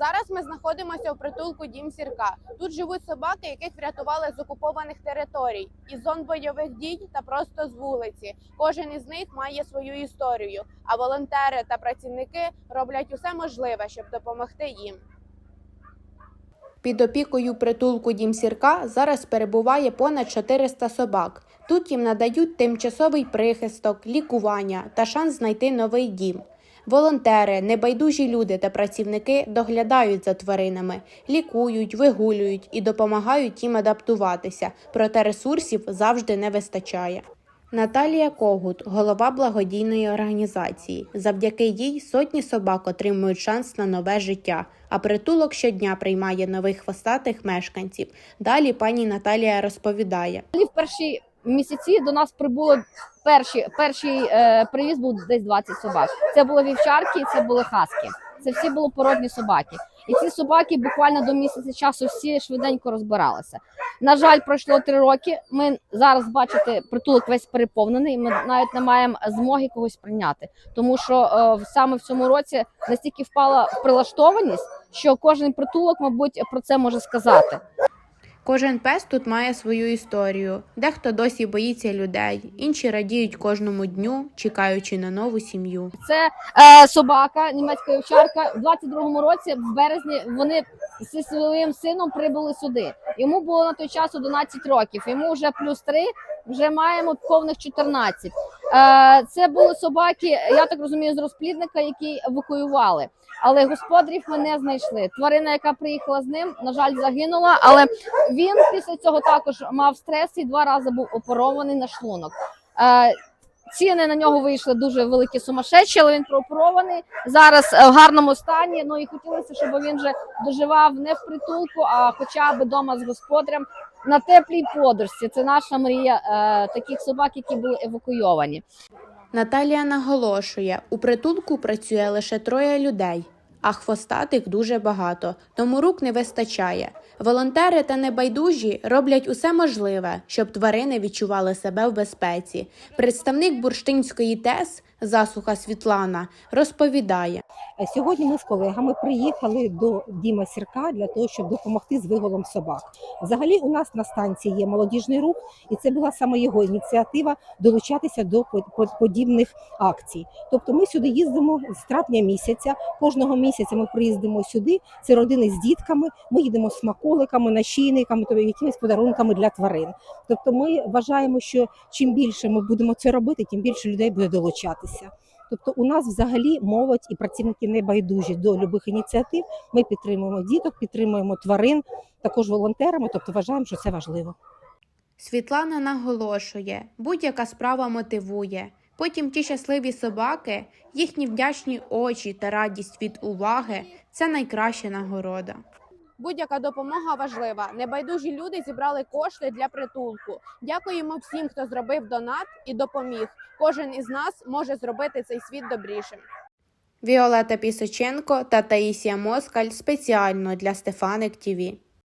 Зараз ми знаходимося у притулку Дім Сірка. Тут живуть собаки, яких врятували з окупованих територій, із зон бойових дій та просто з вулиці. Кожен із них має свою історію. А волонтери та працівники роблять усе можливе, щоб допомогти їм. Під опікою притулку Дім Сірка зараз перебуває понад 400 собак. Тут їм надають тимчасовий прихисток, лікування та шанс знайти новий дім. Волонтери, небайдужі люди та працівники доглядають за тваринами, лікують, вигулюють і допомагають їм адаптуватися, проте ресурсів завжди не вистачає. Наталія Когут, голова благодійної організації. Завдяки їй сотні собак отримують шанс на нове життя, а притулок щодня приймає нових хвостатих мешканців. Далі пані Наталія розповідає. В перші місяці до нас прибуло перші, перший е, привіз був десь 20 собак. Це були вівчарки, це були хаски. Це всі були породні собаки. І ці собаки буквально до місяця часу всі швиденько розбиралися. На жаль, пройшло три роки. Ми зараз бачите, притулок весь переповнений. Ми навіть не маємо змоги когось прийняти, тому що е, саме в цьому році настільки впала прилаштованість, що кожен притулок, мабуть, про це може сказати. Кожен пес тут має свою історію. Дехто досі боїться людей, інші радіють кожному дню, чекаючи на нову сім'ю. Це е, собака, німецька овчарка. В 22-му році, в березні, вони зі своїм сином прибули сюди. Йому було на той час 11 років. Йому вже плюс 3, вже маємо повних 14. Е, це були собаки, я так розумію, з розплідника, які евакуювали. Але господарів ми не знайшли. Тварина, яка приїхала з ним, на жаль, загинула. Але він після цього також мав стрес і два рази був оперований на шлунок. Е, Ціни на нього вийшли дуже великі сумасшедші, але він прооперований зараз е, в гарному стані. Ну і хотілося, щоб він вже доживав не в притулку, а хоча б вдома з господарем на теплій подушці. Це наша мрія е, таких собак, які були евакуйовані. Наталія наголошує, у притулку працює лише троє людей, а хвостатих дуже багато, тому рук не вистачає. Волонтери та небайдужі роблять усе можливе, щоб тварини відчували себе в безпеці. Представник бурштинської ТЕС засуха Світлана розповідає. Сьогодні ми з колегами приїхали до Діма Сірка для того, щоб допомогти з виголом собак. Взагалі, у нас на станції є молодіжний рух, і це була саме його ініціатива долучатися до по- по- подібних акцій. Тобто, ми сюди їздимо з травня місяця. Кожного місяця ми приїздимо сюди. Це родини з дітками. Ми їдемо смаколиками, нашийниками, тобто якимись подарунками для тварин. Тобто, ми вважаємо, що чим більше ми будемо це робити, тим більше людей буде долучатися. Тобто у нас взагалі молодь і працівники не байдужі до любих ініціатив. Ми підтримуємо діток, підтримуємо тварин, також волонтерами. Тобто вважаємо, що це важливо. Світлана наголошує, будь-яка справа мотивує. Потім ті щасливі собаки, їхні вдячні очі та радість від уваги це найкраща нагорода. Будь-яка допомога важлива. Небайдужі люди зібрали кошти для притулку. Дякуємо всім, хто зробив донат і допоміг. Кожен із нас може зробити цей світ добрішим. Віолета Пісоченко та Таїсія Москаль спеціально для Стефаник ТІВІ.